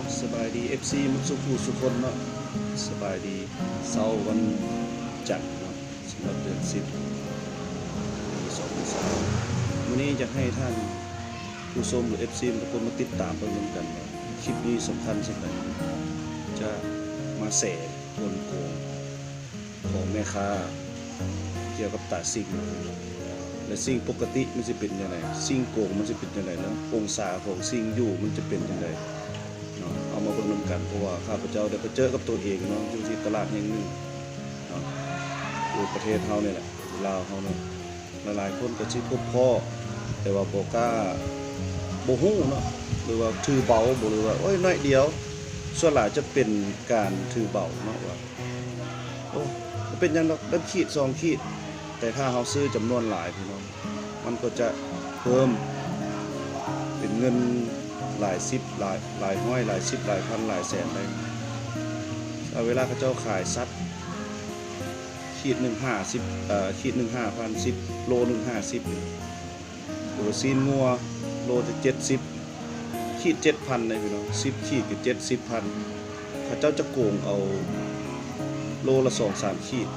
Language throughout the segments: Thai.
นาะสบายดี FC มันสุขุสุคนเนาะสบายดีเสาร์วันจันทร์เนาะสำหรับเดือน10ปี2023วันนี้จะให้ท่านผู้ชมหรือ FC ทุกคนมาติดตามไปรวมกันคลิปนี้สำคัญสักไหนจะมาแสกลโกงของแม่ค้าเกี่ยวกับตาซิ่งและสิ่งปกติมันจะเป็นยังไงสิ่งโกงมันจะเป็นยังไงแล้วองศาของสิ่งอยู่มันจะเป็นยังไง นาะเอามาเบิ่งนำกันเพราะว่าข้าพเจ้าได้ไปเจอกับตัวเองเนาะอยู่ที่ตลาดแห่งหนึ่งเนาะอยู่ประเทศเฮาเนี่ยแหละลาวเฮาเนาะหลายๆคนก็สิพบพ่อแต่ว่าบ่กล้าบ่ฮู้เนาะหรือว่าถือเบาบ่หรือว่าโอ้ยน้อยเดียว ส่วนหลายจะเป็นการถือเบาเนาะว่าโอ้เป็นยังดอกเริ่มขีดสองขีด แต่ถ้าเราซื้อจำนวนหลายพี่น้องมันก็จะเพิ่มเป็นเงิน หลายสิบหลายหลายห้อยหลายสิบหลายพันหลายแสนเลยเอาเวลาเขาเจ้าขายซัดขีดหนึ่งห้าสิบเอ่อขีดหนึ่งห้าพันสิบโลหนึ่งห้าสิบหรือซีนงัวโลจะเจ็ดสิบขีดเจ็ดพันเลยพี่น้องสิบขีดกับเจ็ดสิบพันเขาเจ้าจะโกงเอาโลละสองสามขีด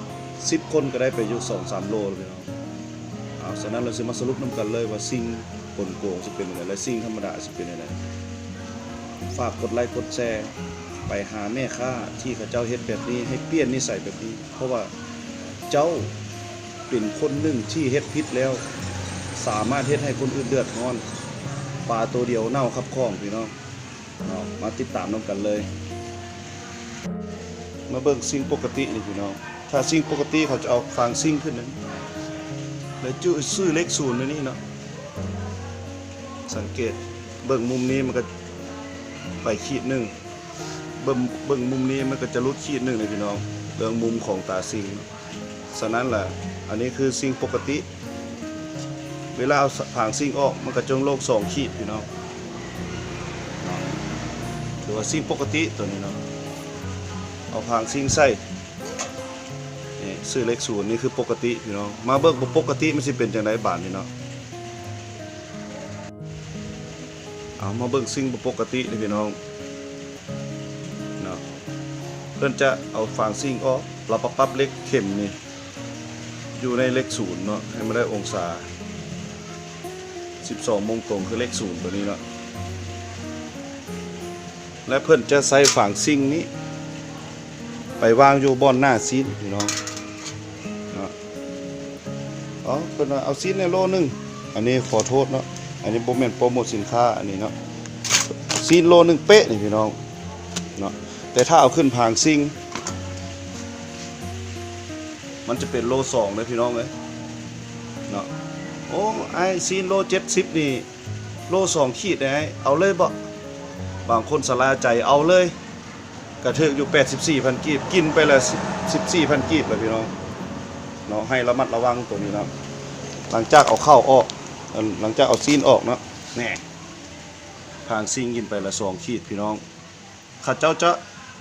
สิบคนก็ได้ไปอยู่สองสามโลเลยพี่น้องเอาฉะนั้นเราจะมาสรุปน้ำกันเลยว่าสิ่ง กลโกงจะเป็นยังไงและสิ่งธรรมดาจะเป็นยังไงฝากกดไลค์กดแชร์ไปหาแม่ค้าที่เขาเจ้าเฮ็ดแบบนี้ให้เปลี่ยนนิสัยแบบนี้ เพราะว่าเจ้าเป็นคนหนึ่งที่เฮ็ดพิษแล้ว สามารถเฮ็ดให้คนอื่นเดือดร้อนปลาตัวเดียวเน่าครับคล้องพี่น้องมาติดตามน้ำกันเลย มาเบิ่งสิ่งปกตินี่พี่น้องถ้าสิ่งปกติเขาจะเอาฟางซิ่งขึ้นนั้นแล้วจุซื้อเลขศูนย์นี่เนาะ สังเกตเบิ่งมุมนี้มันก็ไปขีดหนึ่งเบิ่งเบิ่งมุมนี้มันก็จะลุดขีดหนึ่งเลยพี่น้องเรื่องมุมของตาซิงฉะนั้นแหละอันนี้คือสิ่งปกติ เวลาเอาผางซิงออกมันก็จงโลกสองขีดพี่น้องเนาะถือว่าสิ่งปกติตัวนี้เนาะเอาพางซิงใส่นี่ซื้อเลขศูนย์นี่คือปกติพี่น้องมาเบิกปกติมันสิเป็นจังไดบาทนี่เนาะ เอามาเบิ่งสิ่งปกตินี่พี่น้องเนาะเพิ่อนจะเอาฟางซิ่งออกเราปรับเลขเข็มนี่อยู่ในเลขศูนย์เนาะให้มันได้องศา 12มงตรงคือเลขศูนย์ตัวนี้เนาะและเพิ่อนจะใส่ฝางซิ่งนี้ ไปวางอยู่บอนหน้าซีนพี่น้องเนาะอ๋อเป็นว่าเอาซีนในโลหนึงอันนี้ขอโทษเนาะ อันนี้บ่แม่นโปรโมทสินค้าอันนี้เนาะซีนโลหนึ่งเป๊ะนี่พี่น้องเนาะแต่ถ้าเอาขึ้นพางซิงมันจะเป็นโลสองเลยพี่น้องเอ้ยเนาะโอ้ไอซีนโล70นี่โลสองขีดไอเอาเลยบ่บางคนสลาใจเอาเลย กระเทือกอยู่84,000กีบกินไปละ14,000กีบเลยพี่น้องเนาะให้ระมัดระวังตัวนี้นะหลังจากเอาเข้าออกเอ่อ หลังจากเอาซีนออกเนาะแน่ทางซิงกินไปละสองขีดพี่น้องข้าเจ้าจะ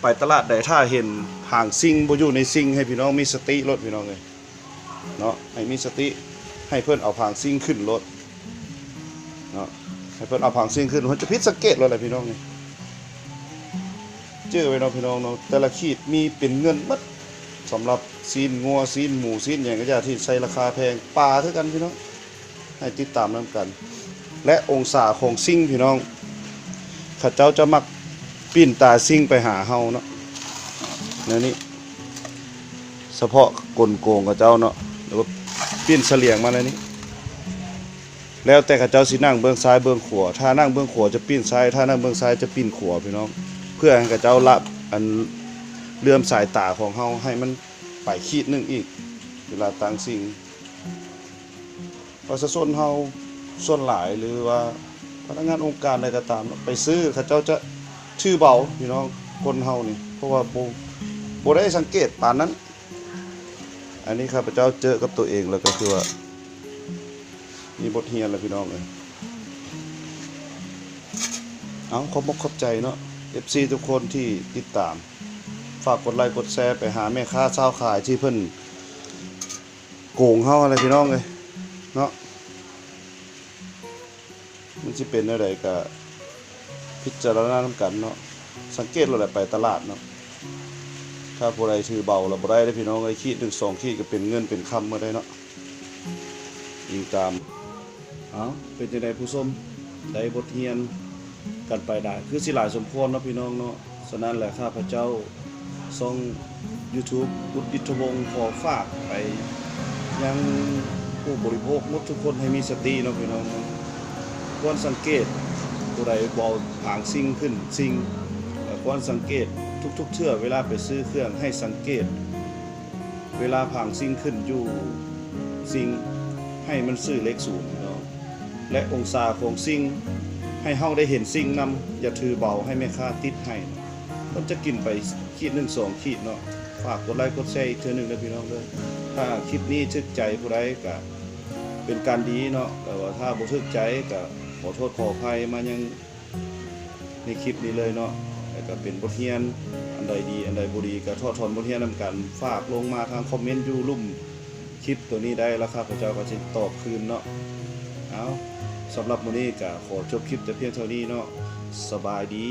ไปตลาดใดถ้าเห็นห่างซิงบ่อยู่ในซิงให้พี่น้องมีสติรถพี่น้องเลยเนาะให้มีสติให้เพื่อนเอาผางซิงขึ้นรถเนาะให้เพื่อนเอาผางซิงขึ้นมันจะพิสังเกตรถอะไรพี่น้องเลยเจอไว้เนาะพี่น้องเนาะแต่ละขีดมีเป็นเงินมัดสำหรับซีนงัวซีนหมูซีนอย่างก็จะที่ใช้ราคาแพงปลาเท่ากันพี่น้อง ให้ติดตามนํกัน และองศาของซิ่งพี่น้องข้าเจ้าจะมักปิ้นตาซิ่งไปหาเฮาเนาะนั่นนี่เฉพาะกลโกงข้าเจ้าเนาะหรือว่าปิ้นเสลียงมาแล้วนี่แล้วแต่ข้าเจ้าสินั่งเบื้องซ้ายเบื้องขวาถ้านั่งเบื้องขวาจะปิ้นซ้ายถ้านั่งเบื้องซ้ายจะปิ้นขวาพี่น้อง เพื่อให้กับเจ้าละอันเลื่อมสายตาของเฮาให้มันไปขีดนึงอีก เวลาต่างสิ่ง ประชาชนเฮาส่วนหลายหรือว่าพนักงานองค์การใดก็ตาม ไปซื้อเขาเจ้าจะชื่อเบาพี่น้องคนเฮานี่ เพราะว่าบ่บ่ได้สังเกตปานนั้น อันนี้ข้าพเจ้าเจอกับตัวเองแล้วก็คือว่า มีบทเรียนแล้วพี่น้องเอ้ยเอาขอบอกขอบใจเนาะ FC ทุกคนที่ติดตาม ฝากกดไลค์กดแชร์ไปหาแม่ค้าเช้าขายที่เพิ่นโกงเฮาอะไรพี่น้องเลย เนาะมันสิเป็นอะไรก็พิจารณานำกันเนาะสังเกตเราแหละไปตลาดเนาะถ้าผู้ใดถือเบาเราบ่ได้เด้พี่น้องไอ้ขีดหนึ่งสองขีดก็เป็นเงินเป็นคำมาได้เนาะยิงตามเอาเป็นจังไดผู้ชมได้บทเรียนกันไปได้ คือสิหลายสมควรเนาะพี่น้องเนาะฉะนั้นแหละข้าพเจ้าส่ง YouTube บุตรดิษฐวงศ์ขอฝากไปยัง ผู้บริโภคหมดทุกคนให้มีสติเนาะพี่น้องควรสังเกตผู้ใดบอผางซิ่งขึ้นซิ่งควรสังเกตทุกๆเทื่อเวลาไปซื้อเครื่องให้สังเกต เวลาผางซิ่งขึ้นอยู่ซิ่งให้มันซื้อเลขศูนย์เนาะและองศาของซิ่งให้เฮาได้เห็นซิ่งนำอย่าถือเบาให้แม่ค้าติดให้มันจะกินไปขีดหนึ่งสองขีดเนาะฝากกดไลค์กดแชร์อีกเทื่อหนึงนะพี่น้องเลย ถ้าคลิปนี้ทึกใจผู้ใดก็เป็นการดีเนาะแต่ว่าถ้าบ่ทึกใจก็ขอโทษขออภัยมายังในคลิปนี้เลยเนาะแล้วก็เป็นบทเรียนอันใดดี อันใดบ่ดีก็ทอดถอนบทเรียนนำกันฝากลงมาทางคอมเมนต์อยู่ลุ่มคลิปตัวนี้ได้แล้วครับพระเจ้าก็จะตอบคืนเนาะเอาสำหรับมื้อนี้ก็ขอจบคลิปแต่เพียงเท่านี้เนาะสบายดี